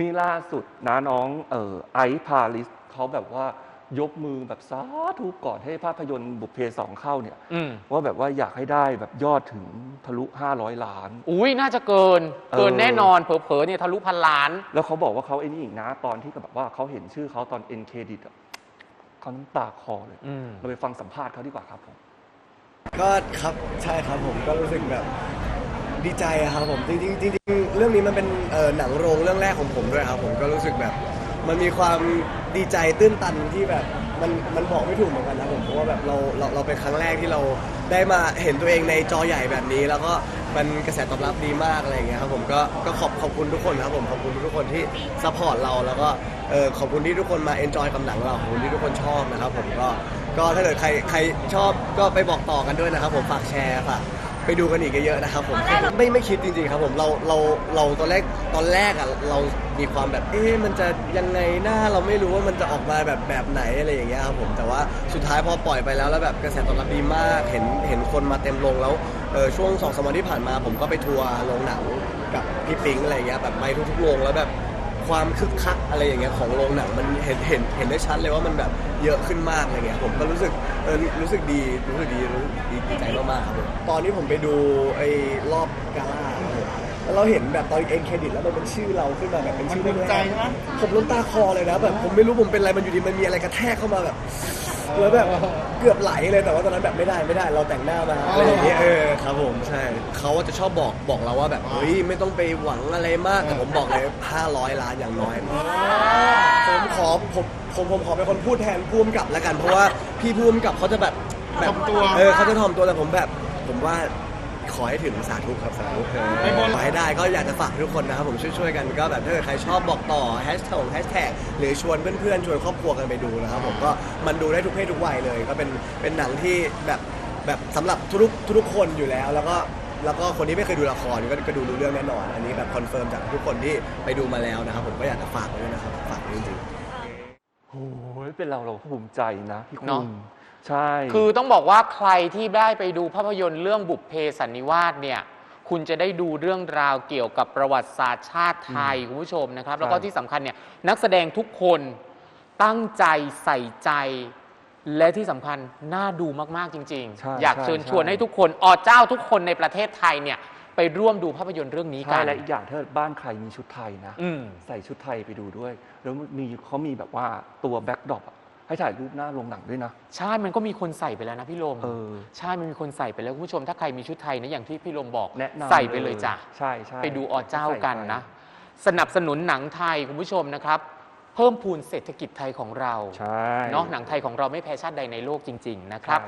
นี่ล่าสุดนะน้องเอ่อไอซ์พาลิสเขาแบบว่ายกมือแบบสาธุก่อนให้ภาพยนตร์บุพเพสองเข้าเนี่ยอืม ว่าแบบว่าอยากให้ได้แบบยอดถึงทะลุ 500 ล้าน อุ้ยน่าจะเกินเออเกินแน่นอน เผลอๆเนี่ยทะลุพันล้าน แล้วเขาบอกว่าเขาไอ้นี่อีกนะตอนที่แบบว่าเขาเห็นชื่อเขาตอนเอ็นเครดิตอะเขาน้ำตาคลอเลย อืม เราไปฟังสัมภาษณ์เขาดีกว่าครับผม ก็ครับใช่ครับผมก็รู้สึกแบบดีใจอะครับผมจริงๆจริงๆเรื่องนี้มันเป็นเอ่อหนังโรงเรื่องแรกของผมด้วยครับผมก็รู้สึกแบบ มันมีความดีใจตื้นตันที่แบบมันมันบอกไม่ถูกเหมือนกันนะผมเพราะว่าแบบเราเราเราเป็นครั้งแรกที่เราได้มาเห็นตัวเองในจอใหญ่แบบนี้ แล้วก็มันกระแสตอบรับดีมากอะไรอย่างเงี้ยครับผมก็ก็ขอบขอบคุณทุกคนครับผมขอบคุณทุกคนที่ซัพพอร์ตเราแล้วก็เออขอบคุณที่ทุกคนมาเอนจอยกับหนังเราขอบคุณที่ทุกคนชอบนะครับผมก็ก็ถ้าเกิดใครใครชอบก็ไปบอกต่อกันด้วยนะครับผมฝากแชร์ฝาก ไปดูกันอีกเยอะๆนะครับผมไม่ไม่คิดจริงๆครับผมเราเราเราตอนแรกตอนแรกอะเรามีความแบบเอ๊ะมันจะยังไงหน้าเราไม่รู้ว่ามันจะออกมาแบบแบบไหนอะไรอย่างเงี้ยครับผมแต่ว่าสุดท้ายพอปล่อยไปแล้วแล้วแบบกระแสตอบรับดีมากเห็นเห็นคนมาเต็มโรงแล้วเออช่วงสองสามวันที่ผ่านมา ผมก็ไปทัวร์โรงหนังกับพี่ปิงอะไรอย่างเงี้ยแบบไปทุกๆโรงแล้วแบบ ความคึกคักอะไรอย่างเงี้ยของโรงหนังมันเห็นเห็นเห็นได้ชัดเลยว่ามันแบบเยอะขึ้นมากอะไรเงี้ยผมก็รู้สึกเออรู้สึกดีรู้สึกดีรู้สึกดีดีใจมากๆครับผมตอนนี้ผมไปดูไอ้รอบกาล่าครับผมแล้วเราเห็นแบบตอนเอ็นเครดิตแล้วมันเป็นชื่อเราขึ้นมาแบบเป็นชื่อมันภูมิใจใช่ไหมผมล้นตาคอเลยนะแบบผมไม่รู้ผมเป็นอะไรมันอยู่ดีมันมีอะไรกระแทกเข้ามาแบบ แล้วแบบเกือบไหลเลยแต่ว่าตอนนั้นแบบไม่ได้ไม่ได้เราแต่งหน้ามาอะไรอย่างเงี้ยเออครับผมใช่เขาจะชอบบอกบอกเราว่าแบบเฮ้ยไม่ต้องไปหวังอะไรมากแต่ผมบอกเลย 500 ล้านอย่างน้อยผมขอผมผมผมขอเป็นคนพูดแทนผู้กำกับแล้วกัน เพราะว่าพี่ผู้กำกับเขาจะแบบแบบถ่อมตัวเออเขาจะถ่อมตัวแต่ผมแบบผมว่า ขอให้ถึงสาธุครับสาธุเออไม่บนขอให้ได้ก็อยากจะฝากทุกคนนะครับผมช่วยๆกันก็แบบถ้าเกิดใครชอบบอกต่อแฮชแท็กแฮชแท็กหรือชวนเพื่อนๆชวนครอบครัวกันไปดูนะครับผมก็มันดูได้ทุกเพศทุกวัยเลย ก็เป็นเป็นหนังที่แบบแบบสำหรับทุกๆทุกๆคนอยู่แล้ว แล้วก็แล้วก็คนที่ไม่เคยดูละครก็ก็ดูรู้เรื่องแน่นอน อันนี้แบบคอนเฟิร์มจากทุกคนที่ไปดูมาแล้วนะครับผมก็อยากจะฝากไว้ด้วยนะครับฝากไว้จริงๆ โอ้ยเป็นเราเราก็ภูมิใจนะพี่คุเนอะณ ใช่ คือต้องบอกว่าใครที่ได้ไปดูภาพยนตร์เรื่องบุพเพสันนิวาสเนี่ย คุณจะได้ดูเรื่องราวเกี่ยวกับประวัติศาสตร์ชาติไทยคุณผู้ชมนะครับ แล้วก็ที่สำคัญเนี่ยนักแสดงทุกคนตั้งใจใส่ใจ และที่สำคัญน่าดูมากๆจริง ใช่ๆ อยากใช่เชิญชวนใช่ ให้ทุกคนอเจ้าทุกคนในประเทศไทยเนี่ยไปร่วมดูภาพยนตร์เรื่องนี้กัใช่นและอีกอย่างถ้าบ้านใครมีชุดไทยนะ อืม ใส่ชุดไทยไปดูด้วย แล้วมีเขามีแบบว่าตัวแบ็กดรอป ให้ถ่ายรูปหน้าโรงหนังด้วยนะ ใช่มันก็มีคนใส่ไปแล้วนะพี่ลมเออ ใช่มันมีคนใส่ไปแล้วคุณผู้ชมถ้าใครมีชุดไทยนะอย่างที่พี่ลมบอกแนะนำใส่ไปเลยจ้ะ ใช่ใช่ไปดูอเจ้ากันนะใส่สนับสนุนหนังไทยคุณผู้ชมนะครับ เพิ่มพูนเศรษฐกิจไทยของเราใช่ เนาะหนังไทยของเราไม่แพ้ชาติใดในโลกจริง ๆ นะครับ ใช่